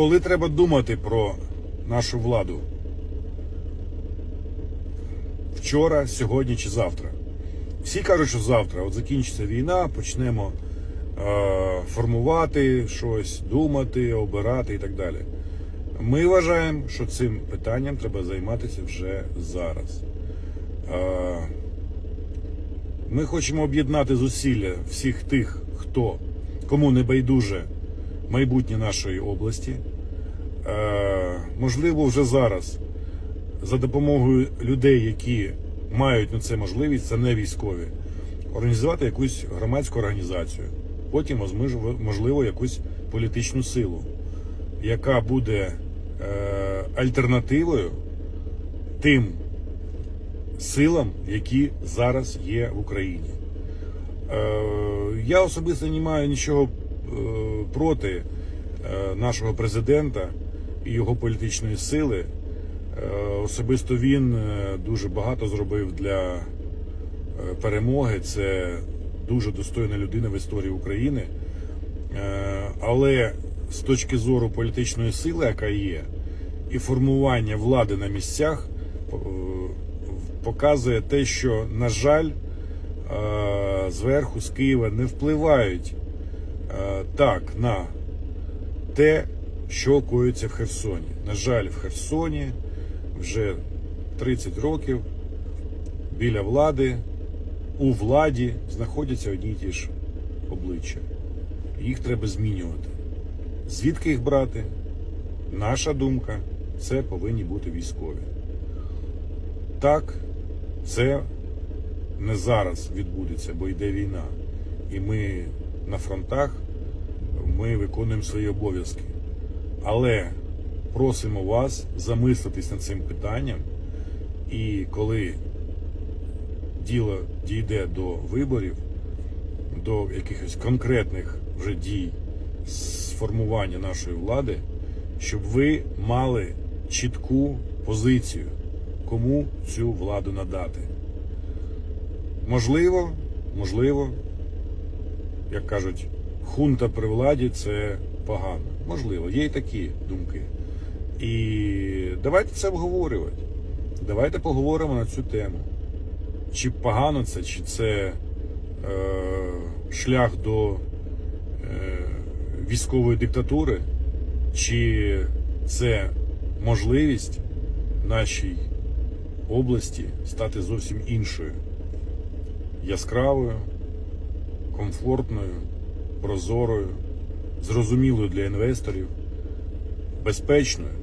Коли треба думати про нашу владу? Вчора, сьогодні чи завтра? Всі кажуть, що завтра, от закінчиться війна, почнемо е, формувати щось, думати, обирати і так далі. Ми вважаємо, що цим питанням треба займатися вже зараз. Е, ми хочемо об'єднати зусилля всіх тих, хто кому не байдуже майбутнє нашої області. Е, можливо, вже зараз. За допомогою людей, які мають на це можливість, це не військові, організувати якусь громадську організацію, потім можливо, якусь політичну силу, яка буде е, альтернативою тим силам, які зараз є в Україні. Е, Я особисто не маю нічого проти нашого президента його політичної сили. Е, Особисто він е, дуже багато зробив для е, перемоги. Це дуже достойна людина в історії України. Але з точки зору політичної сили, яка є, і формування влади на місцях, показує те, що, на жаль, зверху з Києва не впливають так на те, що коїться в Херсоні. На жаль, в Херсоні вже 30 років біля влади, у владі знаходяться одні й ті ж обличчя. Їх треба змінювати. Звідки їх брати? Наша думка це повинні бути військові. Так, це не зараз відбудеться, бо йде війна. І ми на фронтах ми виконуємо свої обов'язки. Але просимо вас замислитись над цим питанням. І коли діло дійде до виборів, до якихось конкретних вже дій з формування нашої влади, щоб ви мали чітку позицію, кому цю владу надати. Можливо, можливо, як кажуть, хунта при владі це погано. Можливо, є і такі думки. І давайте це обговорювати. Давайте поговоримо на цю тему. Чи погано це, чи це е, шлях до е, військової диктатури, чи це можливість нашій області стати зовсім іншою, яскравою, комфортною, прозорою, зрозумілою для інвесторів, безпечною,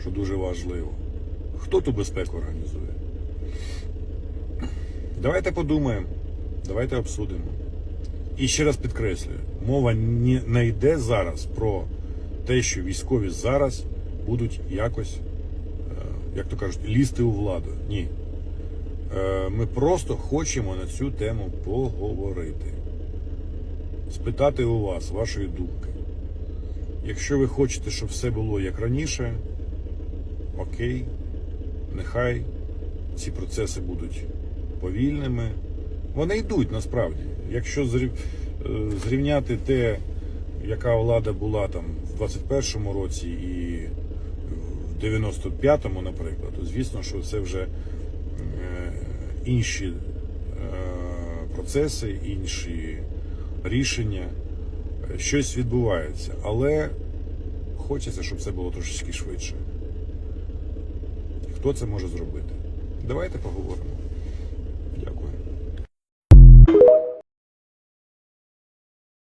що дуже важливо. Хто ту безпеку організує? Давайте подумаємо, давайте обсудимо. І ще раз підкреслюю, мова не йде зараз про те, що військові зараз будуть якось, е, як то кажуть, лізти у владу. Ні. Е, Ми просто хочемо на цю тему поговорити. Спитати у вас вашої думки. Якщо ви хочете, щоб все було як раніше, окей, нехай ці процеси будуть повільними. Вони йдуть насправді. Якщо е, зрівняти те, яка влада була там в 21-му році і в 95-му, наприклад, то звісно, що це вже е, інші е, процеси, інші рішення. Е, Щось відбувається, але хочеться, щоб це було трошечки швидше. Хто це може зробити? Давайте поговоримо.